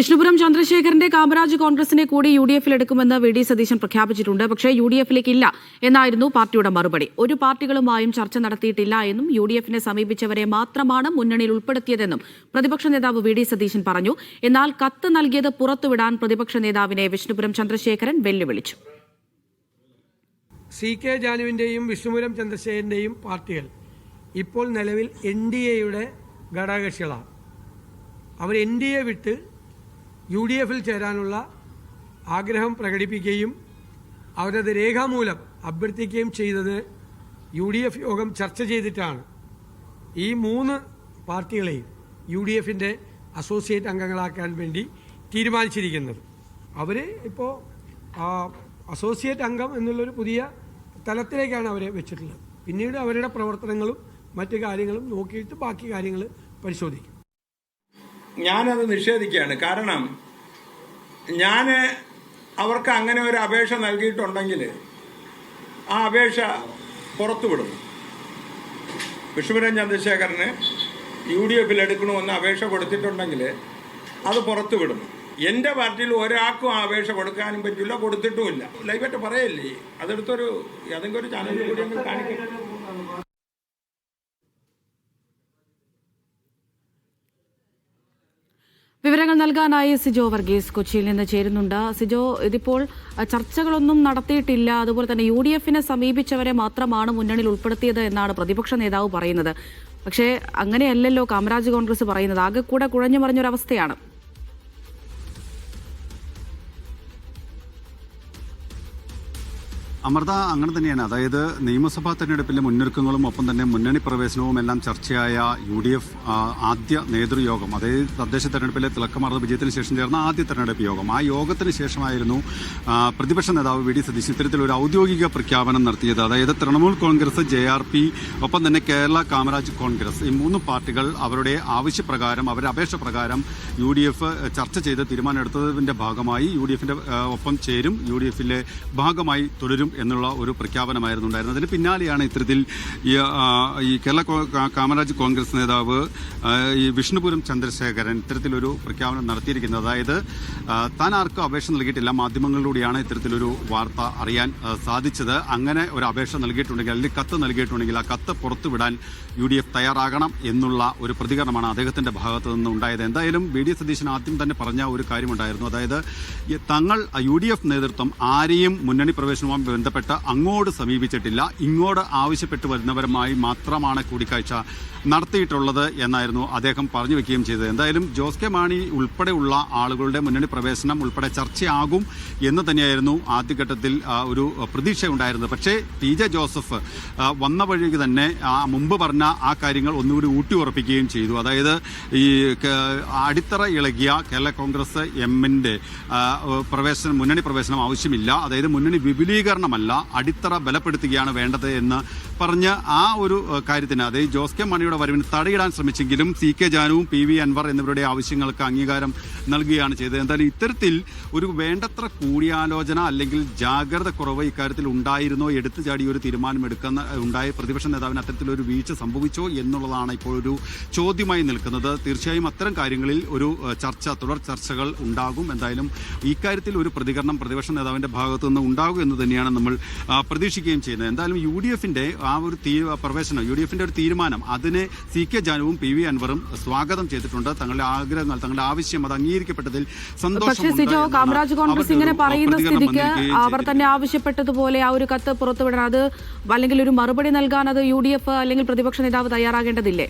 വിഷ്ണുപുരം ചന്ദ്രശേഖരന്റെ കാമരാജ് കോൺഗ്രസിനെ കൂടി യു ഡി എഫിൽ എടുക്കുമെന്ന് വി ഡി സതീശൻ പ്രഖ്യാപിച്ചിട്ടുണ്ട്. പക്ഷേ യു ഡി എഫിലേക്ക് ഇല്ല എന്നായിരുന്നു പാർട്ടിയുടെ മറുപടി. ഒരു പാർട്ടികളുമായും ചർച്ച നടത്തിയിട്ടില്ല എന്നും യു ഡി എഫിനെ സമീപിച്ചവരെ മാത്രമാണ് മുന്നണിയിൽ ഉൾപ്പെടുത്തിയതെന്നും പ്രതിപക്ഷ നേതാവ് വി ഡി സതീശൻ പറഞ്ഞു. എന്നാൽ കത്ത് നൽകിയത് പുറത്തുവിടാൻ പ്രതിപക്ഷ നേതാവിനെ വിഷ്ണുപുരം ചന്ദ്രശേഖരൻ വെല്ലുവിളിച്ചു. സി കെ ജാനുവിന്റെയും വിഷ്ണുപുരം ചന്ദ്രശേഖരന്റെയും പാർട്ടികൾ ഇപ്പോൾ നിലവിൽ എൻ ഡി എയുടെ ഘടകകക്ഷികളാണ്. അവർ എൻ ഡി എ വിട്ട് യു ഡി എഫിൽ ചേരാനുള്ള ആഗ്രഹം പ്രകടിപ്പിക്കുകയും അവരത് രേഖാമൂലം അഭ്യർത്ഥിക്കുകയും ചെയ്തത് യു ഡി എഫ് യോഗം ചർച്ച ചെയ്തിട്ടാണ്. ഈ മൂന്ന് പാർട്ടികളെയും യു ഡി എഫിന്റെ അസോസിയേറ്റ് അംഗങ്ങളാക്കാൻ വേണ്ടി തീരുമാനിച്ചിരിക്കുന്നത്. അവർ ഇപ്പോൾ അസോസിയേറ്റ് അംഗം എന്നുള്ളൊരു പുതിയ തലത്തിലേക്കാണ് അവരെ വെച്ചിട്ടുള്ളത്. പിന്നീട് അവരുടെ പ്രവർത്തനങ്ങളും മറ്റു കാര്യങ്ങളും നോക്കിയിട്ട് ബാക്കി കാര്യങ്ങൾ പരിശോധിക്കും. ഞാനത് നിഷേധിക്കുകയാണ്. കാരണം ഞാൻ അവർക്ക് അങ്ങനെ ഒരു അപേക്ഷ നൽകിയിട്ടുണ്ടെങ്കിൽ ആ അപേക്ഷ പുറത്തുവിടും വിഷ്ണുപുരം ചന്ദ്രശേഖരന് യു ഡി എഫിൽ എടുക്കണമെന്ന് അപേക്ഷ കൊടുത്തിട്ടുണ്ടെങ്കിൽ അത് പുറത്തുവിടും എന്റെ പാർട്ടിയിൽ ഒരാൾക്കും ആ അപേക്ഷ കൊടുക്കാനും പറ്റില്ല കൊടുത്തിട്ടുമില്ല. ലൈവായിട്ട് പറയല്ലേ? അതെടുത്തൊരു ഏതെങ്കിലും ഒരു ചാനലിൽ കൂടി കാണിക്കും. നൽകാനായി സിജോ വർഗീസ് കൊച്ചിയിൽ നിന്ന് ചേരുന്നുണ്ട്. സിജോ ഇതിപ്പോൾ ചർച്ചകളൊന്നും നടത്തിയിട്ടില്ല. അതുപോലെ തന്നെ യു ഡി എഫിനെ സമീപിച്ചവരെ മാത്രമാണ് മുന്നണിയിൽ ഉൾപ്പെടുത്തിയത് എന്നാണ് പ്രതിപക്ഷ നേതാവ് പറയുന്നത്. പക്ഷേ അങ്ങനെയല്ലല്ലോ കാമരാജ് കോൺഗ്രസ് പറയുന്നത്. ആകെ കൂടെ കുഴഞ്ഞു മറിഞ്ഞൊരവസ്ഥയാണ്. അമൃത അങ്ങനെ തന്നെയാണ്. അതായത് നിയമസഭാ തെരഞ്ഞെടുപ്പിലെ മുന്നൊരുക്കങ്ങളും ഒപ്പം തന്നെ മുന്നണി പ്രവേശനവും എല്ലാം ചർച്ചയായ യു ഡി എഫ് ആദ്യ നേതൃയോഗം അതായത് തദ്ദേശ തെരഞ്ഞെടുപ്പിലെ തിളക്കമാർന്ന വിജയത്തിന് ശേഷം ചേർന്ന ആദ്യ തെരഞ്ഞെടുപ്പ് യോഗം. ആ യോഗത്തിന് ശേഷമായിരുന്നു പ്രതിപക്ഷ നേതാവ് വി. ഡി. സതീശ് ഇത്തരത്തിൽ ഒരു ഔദ്യോഗിക പ്രഖ്യാപനം നടത്തിയത്. അതായത് Trinamool Congress J. R. P ഒപ്പം തന്നെ കേരള കാമരാജ് കോൺഗ്രസ്. ഈ മൂന്ന് പാർട്ടികൾ അവരുടെ ആവശ്യപ്രകാരം അവരുടെ അപേക്ഷ പ്രകാരം യു ഡി എഫ് ചർച്ച ചെയ്ത് തീരുമാനമെടുത്തതിന്റെ ഭാഗമായി യു ഡി എഫിന്റെ ഒപ്പം ചേരും. യു ഡി എഫിലെ ഭാഗമായി തുടരും. എന്നുള്ള ഒരു പ്രഖ്യാപനമായിരുന്നു ഉണ്ടായിരുന്നത്. അതിന് പിന്നാലെയാണ് ഇത്തരത്തിൽ ഈ കേരള കാമരാജ് കോൺഗ്രസ് നേതാവ് ഈ വിഷ്ണുപുരം ചന്ദ്രശേഖരൻ ഇത്തരത്തിലൊരു പ്രഖ്യാപനം നടത്തിയിരിക്കുന്നത്. അതായത് താൻ ആർക്കും അപേക്ഷ നൽകിയിട്ടില്ല. മാധ്യമങ്ങളിലൂടെയാണ് ഇത്തരത്തിലൊരു വാർത്ത അറിയാൻ സാധിച്ചത്. അങ്ങനെ ഒരു അപേക്ഷ നൽകിയിട്ടുണ്ടെങ്കിൽ അല്ലെങ്കിൽ കത്ത് നൽകിയിട്ടുണ്ടെങ്കിൽ ആ കത്ത് പുറത്തുവിടാൻ യു ഡി എഫ് തയ്യാറാകണം എന്നുള്ള ഒരു പ്രതികരണമാണ് അദ്ദേഹത്തിന്റെ ഭാഗത്തു നിന്ന് ഉണ്ടായത്. എന്തായാലും ബി ഡി സതീശൻ ആദ്യം തന്നെ പറഞ്ഞ ഒരു കാര്യമുണ്ടായിരുന്നു. അതായത് തങ്ങൾ യു ഡി എഫ് നേതൃത്വം ആരെയും മുന്നണി പ്രവേശനവുമായി ബന്ധപ്പെട്ട് അങ്ങോട്ട് സമീപിച്ചിട്ടില്ല. ഇങ്ങോട്ട് ആവശ്യപ്പെട്ടു വരുന്നവരുമായി മാത്രമാണ് കൂടിക്കാഴ്ച. നടത്തിയിട്ടുള്ളത് എന്നായിരുന്നു അദ്ദേഹം പറഞ്ഞു വെക്കുകയും ചെയ്തത്. എന്തായാലും ജോസ് കെ മാണി ഉൾപ്പെടെയുള്ള ആളുകളുടെ മുന്നണി പ്രവേശനം ഉൾപ്പെടെ ചർച്ചയാകും എന്ന് തന്നെയായിരുന്നു ആദ്യഘട്ടത്തിൽ ഒരു പ്രതീക്ഷ ഉണ്ടായിരുന്നത് പക്ഷേ പി ജെ ജോസഫ് വന്ന വഴിക്ക് തന്നെ മുമ്പ് പറഞ്ഞ ആ കാര്യങ്ങൾ ഒന്നുകൂടി ഊട്ടി ഉറപ്പിക്കുകയും ചെയ്തു. അതായത് ഈ അടിത്തറ ഇളകിയ കേരള കോൺഗ്രസ് എമ്മിന്റെ പ്രവേശനം മുന്നണി പ്രവേശനം ആവശ്യമില്ല. അതായത് മുന്നണി വിപുലീകരണമല്ല അടിത്തറ ബലപ്പെടുത്തുകയാണ് വേണ്ടത് എന്ന് പറഞ്ഞ് ആ ഒരു കാര്യത്തിന് അതായത് ജോസ് കെ മണിയുടെ വരവിന് തടയിടാൻ ശ്രമിച്ചെങ്കിലും സി കെ ജാനുവും പി വി അൻവർ എന്നിവരുടെ ആവശ്യങ്ങൾക്ക് അംഗീകാരം നൽകുകയാണ് ചെയ്തത്. എന്തായാലും ഇത്തരത്തിൽ ഒരു വേണ്ടത്ര കൂടിയാലോചന അല്ലെങ്കിൽ ജാഗ്രത കുറവ് ഇക്കാര്യത്തിൽ ഉണ്ടായിരുന്നോ? എടുത്തു ചാടി ഒരു തീരുമാനം എടുക്കുന്ന ഉണ്ടായ പ്രതിപക്ഷ നേതാവിന് അത്തരത്തിലൊരു വീഴ്ച സംഭവിച്ചോ എന്നുള്ളതാണ് ഇപ്പോൾ ഒരു ചോദ്യമായി നിൽക്കുന്നത്. തീർച്ചയായും അത്തരം കാര്യങ്ങളിൽ ഒരു ചർച്ച തുടർ ചർച്ചകൾ ഉണ്ടാകും. എന്തായാലും ഇക്കാര്യത്തിൽ ഒരു പ്രതികരണം പ്രതിപക്ഷ നേതാവിന്റെ ഭാഗത്തു നിന്ന് ഉണ്ടാകും എന്ന് തന്നെയാണ് നമ്മൾ പ്രതീക്ഷിക്കുകയും ചെയ്യുന്നത്. എന്തായാലും യു ഡി എഫിന്റെ ആ ഒരു പ്രവേശനം യു ഡി എഫിന്റെ ഒരു തീരുമാനം അതിനെ സി കെ ജാനുവും പി വി അൻവറും സ്വാഗതം ചെയ്തിട്ടുണ്ട്. തങ്ങളുടെ ആഗ്രഹങ്ങൾ തങ്ങളുടെ ആവശ്യം അത് അംഗീകരിക്കപ്പെട്ടതിൽ പക്ഷേ സിജോ കാമരാജ് കോൺഗ്രസ് ഇങ്ങനെ പറയുന്ന സ്ഥിതിക്ക് അവർ തന്നെ ആവശ്യപ്പെട്ടതുപോലെ ആ ഒരു കത്ത് പുറത്തുവിടണം അത് അല്ലെങ്കിൽ ഒരു മറുപടി നൽകാൻ അത് യു ഡി എഫ് അല്ലെങ്കിൽ പ്രതിപക്ഷ നേതാവ് തയ്യാറാകേണ്ടതില്ലേ?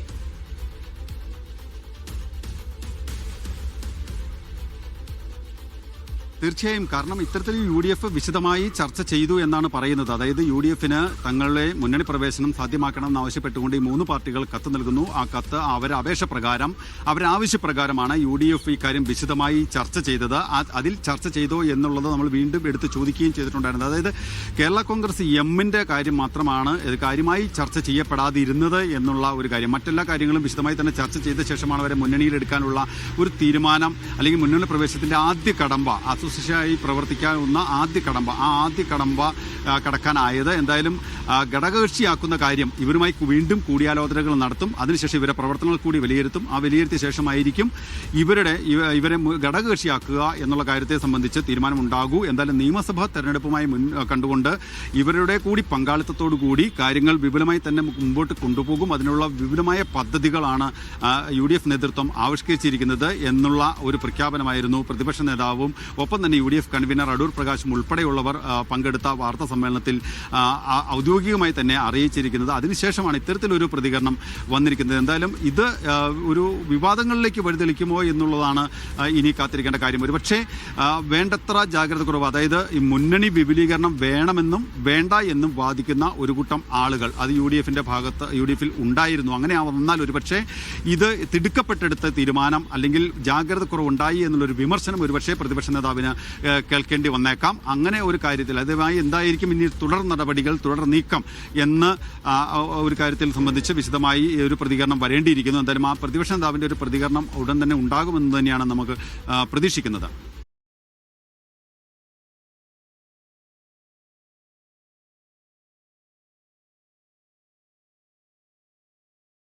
തീർച്ചയായും കാരണം ഇത്തരത്തിൽ യു ഡി എഫ് വിശദമായി ചർച്ച ചെയ്തു എന്നാണ് പറയുന്നത്. അതായത് യു ഡി എഫിന് തങ്ങളുടെ മുന്നണി പ്രവേശനം സാധ്യമാക്കണം എന്നാവശ്യപ്പെട്ടുകൊണ്ട് ഈ മൂന്ന് പാർട്ടികൾ കത്ത് നൽകുന്നു. ആ കത്ത് അവരുടെ അപേക്ഷ പ്രകാരം അവരാവശ്യപ്രകാരമാണ് യു ഡി എഫ് ഇക്കാര്യം വിശദമായി ചർച്ച ചെയ്തത്. അതിൽ ചർച്ച ചെയ്തോ എന്നുള്ളത് നമ്മൾ വീണ്ടും എടുത്ത് ചോദിക്കുകയും ചെയ്തിട്ടുണ്ടായിരുന്നത് അതായത് കേരള കോൺഗ്രസ് എമ്മിന്റെ കാര്യം മാത്രമാണ് കാര്യമായി ചർച്ച ചെയ്യപ്പെടാതിരുന്നത് എന്നുള്ള ഒരു കാര്യം. മറ്റെല്ലാ കാര്യങ്ങളും വിശദമായി തന്നെ ചർച്ച ചെയ്ത ശേഷമാണ് അവരെ മുന്നണിയിൽ എടുക്കാനുള്ള ഒരു തീരുമാനം അല്ലെങ്കിൽ മുന്നണി പ്രവേശനത്തിന്റെ ആദ്യ കടമ്പ ശുശ്രൂഷയായി പ്രവർത്തിക്കാവുന്ന ആദ്യ കടമ്പ ആ ആദ്യ കടമ്പ കടക്കാനായത്. എന്തായാലും ഘടകകക്ഷിയാക്കുന്ന കാര്യം ഇവരുമായി വീണ്ടും കൂടിയാലോചനകൾ നടത്തും. അതിനുശേഷം ഇവരെ പ്രവർത്തനങ്ങൾ കൂടി വിലയിരുത്തും. ആ വിലയിരുത്തിയ ശേഷമായിരിക്കും ഇവരുടെ ഇവരെ ഘടകകക്ഷിയാക്കുക എന്നുള്ള കാര്യത്തെ സംബന്ധിച്ച് തീരുമാനമുണ്ടാകൂ. എന്തായാലും നിയമസഭാ തെരഞ്ഞെടുപ്പുമായി മുൻ കണ്ടുകൊണ്ട് ഇവരുടെ കൂടി പങ്കാളിത്തത്തോടു കൂടി കാര്യങ്ങൾ വിപുലമായി തന്നെ മുമ്പോട്ട് കൊണ്ടുപോകും. അതിനുള്ള വിപുലമായ പദ്ധതികളാണ് യു ഡി എഫ് നേതൃത്വം ആവിഷ്കരിച്ചിരിക്കുന്നത് എന്നുള്ള ഒരു പ്രഖ്യാപനമായിരുന്നു പ്രതിപക്ഷ നേതാവും ഒപ്പം തന്നെ U D F convener Adoor പ്രകാശും ഉൾപ്പെടെയുള്ളവർ പങ്കെടുത്ത വാർത്താ സമ്മേളനത്തിൽ ആ, ഔദ്യോഗികമായി തന്നെ അറിയിച്ചിരിക്കുന്നത്. അതിനുശേഷമാണ് ഇത്തരത്തിലൊരു പ്രതികരണം വന്നിരിക്കുന്നത്. എന്തായാലും ഇത് ഒരു വിവാദങ്ങളിലേക്ക് വഴിതെളിക്കുമോ എന്നുള്ളതാണ് ഇനി കാത്തിരിക്കേണ്ട കാര്യം. ഒരു പക്ഷേ വേണ്ടത്ര ജാഗ്രത കുറവ് അതായത് ഈ മുന്നണി വിപുലീകരണം വേണമെന്നും വേണ്ട എന്നും വാദിക്കുന്ന ഒരു കൂട്ടം ആളുകൾ അത് യു ഡി എഫിന്റെ ഭാഗത്ത് യു ഡി എഫിൽ ഉണ്ടായിരുന്നു. അങ്ങനെ വന്നാൽ ഒരുപക്ഷെ ഇത് തിടുക്കപ്പെട്ടെടുത്ത തീരുമാനം അല്ലെങ്കിൽ ജാഗ്രത കുറവുണ്ടായി എന്നുള്ളൊരു വിമർശനം ഒരുപക്ഷെ പ്രതിപക്ഷ നേതാവിന് കേൾക്കേണ്ടി വന്നേക്കാം. അങ്ങനെ ഒരു കാര്യത്തിൽ അതുമായി എന്തായിരിക്കും ഇനി തുടർ നടപടികൾ തുടർ നീക്കം എന്ന് ആ, ഒരു കാര്യത്തിൽ സംബന്ധിച്ച് വിശദമായി ഒരു പ്രതികരണം വരേണ്ടിയിരിക്കുന്നു. എന്തായാലും ആ പ്രതിപക്ഷ നേതാവിന്റെ ഒരു പ്രതികരണം ഉടൻ തന്നെ ഉണ്ടാകുമെന്ന് തന്നെയാണ് നമുക്ക് പ്രതീക്ഷിക്കുന്നത്.